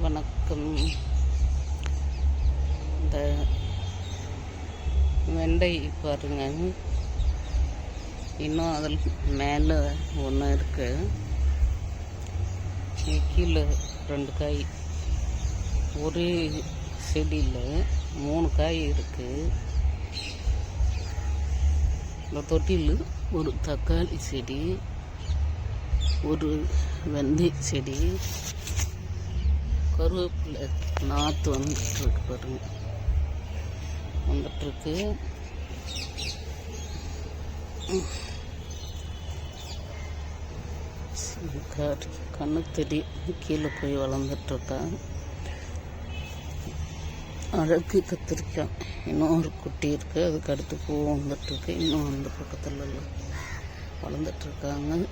வணக்கம். இந்த வெண்டை பாருங்க. இன்னும் அதில் மேலே ஒன்று இருக்குது கீழே ரெண்டு காய். ஒரே செடியில் மூணு காய் இருக்குது இந்த தொட்டியில் ஒரு தக்காளி செடி ஒரு வெந்தய செடி கருவேப்பிலை நாற்று வந்துட்டுருக்கு பாருங்க. வந்துட்டுருக்கு. கண்ணுக்கு கீழே போய் வளர்ந்துட்டுருக்கா. அழகு கத்திரிக்காய். இன்னும் ஒரு குட்டி இருக்குது அதுக்கு அடுத்து பூ வந்துட்டுருக்கு. இன்னும் அந்த பக்கத்தில் வளர்ந்துட்டுருக்காங்க.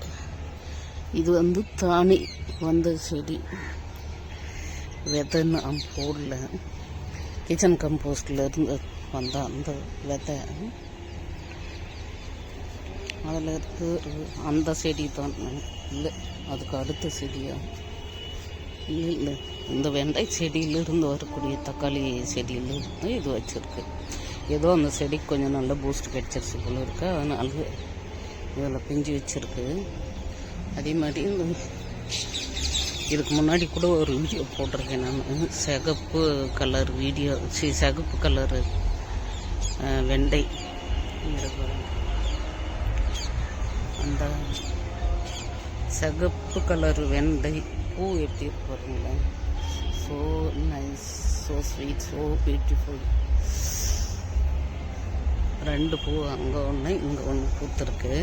இது வந்து தானி வந்த செடி. விதை நான் போடல. கிச்சன் கம்போஸ்ட்லேருந்து வந்த அந்த விதை. அதில் இருக்கு அந்த செடி தான் இல்லை அதுக்கு அடுத்த செடியா? இல்லை இல்லை இந்த வெண்டை செடியிலிருந்து வரக்கூடிய தக்காளி செடியிலிருந்து இது வச்சுருக்கு. ஏதோ அந்த செடிக்கு கொஞ்சம் நல்ல பூஸ்ட் கிடச்சிருச்சு போல இருக்கு. அதனால இதில் பிஞ்சு வச்சுருக்கு. அதே மாதிரி இந்த இதுக்கு முன்னாடி கூட ஒரு வீடியோ போட்டிருக்கேன் நான். சிகப்பு கலர் வீடியோ சி சிகப்பு கலரு வெண்டை. அந்த சிகப்பு கலர் வெண்டை. பூ எப்படி இருக்கு so nice so sweet so beautiful ரெண்டு பூ அங்கே ஒன்று இங்கே ஒன்று பூத்துருக்கு.